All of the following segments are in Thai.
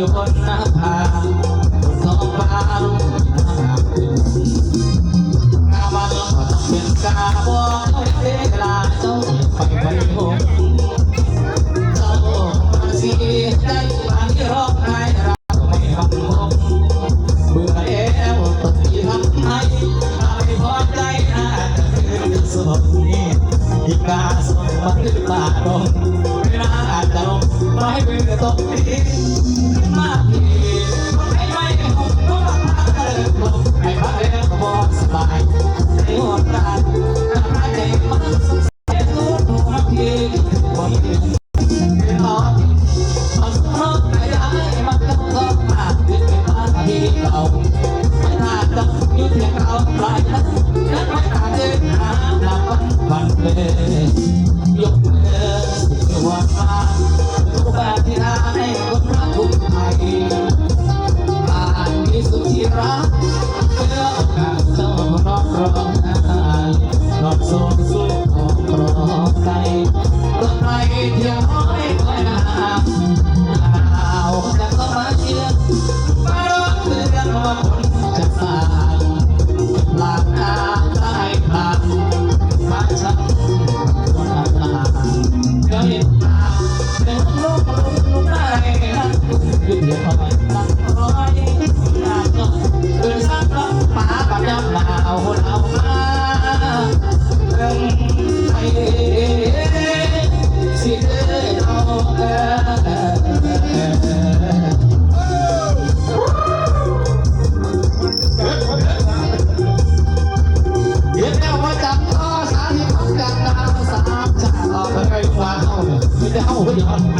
อยู่บนหน้าผาสองฟ้าหากเป็นกาวันก็ต้องเป็นกาบอเวลาเจ้งไปไปหสเจ้ามาสีได้บางที่ร้องไห้เราไม่ทำหงเบื่อแล้วตอนที่ทำให้ทำให้พอใจน่าจะเป็นสมนี้อีกาสมบัติบาดงไม่น่าจะลงไม่เป็นตกนี้ Thank you.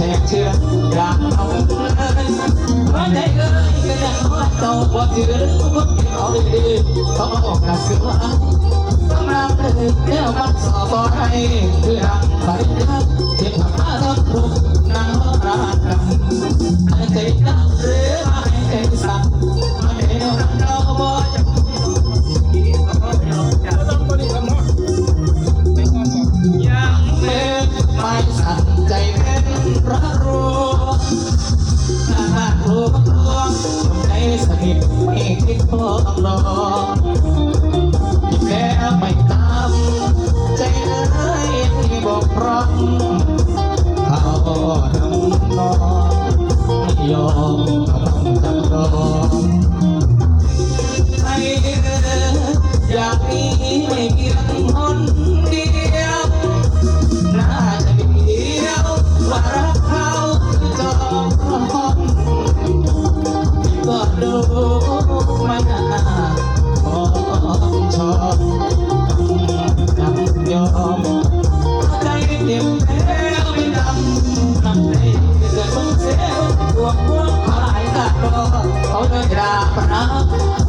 เธอเชื่อรักเอาเลยไม่ได้เอ่ยก็ยังน้อยโตกว่าเธอรู้ว่าเขาดีเขามาบอกกระสิว่าหรับเลยเดี๋ยวมันสอบอะไรคือรักไปรักเพียงพาทั้งทุก แม้ไม่ตามใจเลยที่บอกพร้อมเขาทำนองไม่ยอม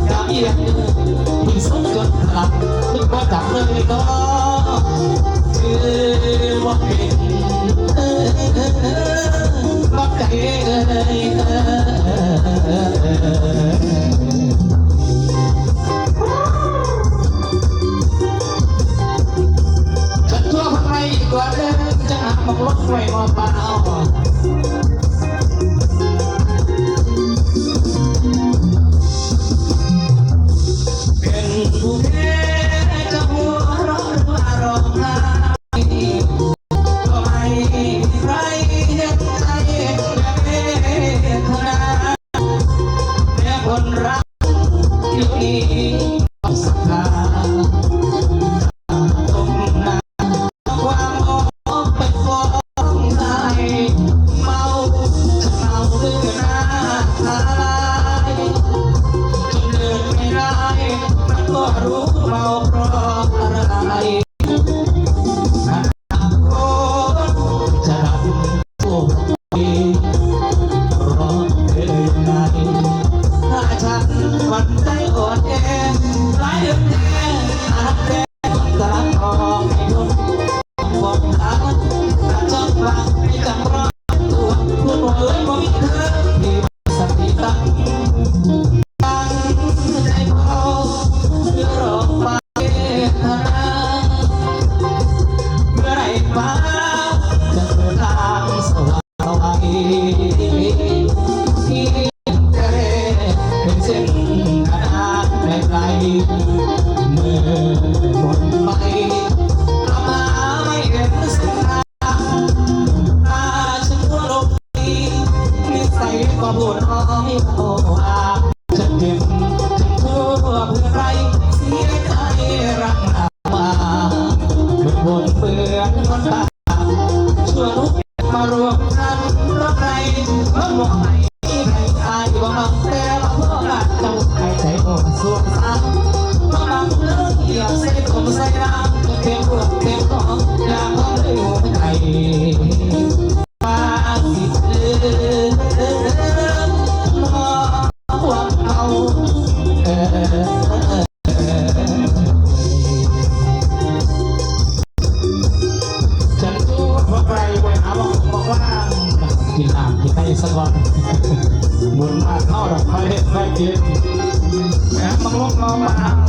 กอียงมึงสมกับหลับมึงบ่จับเลยก็คือว่าเป็นบักใจเลยกันทั่วไปก่อนเดินจะหาบังรถไฟมาเปล่า เส้นุนาดไม่ไกล สักวันหมุนมาเข้าดอกไม้แรกเก็แหมมังลบน้องมา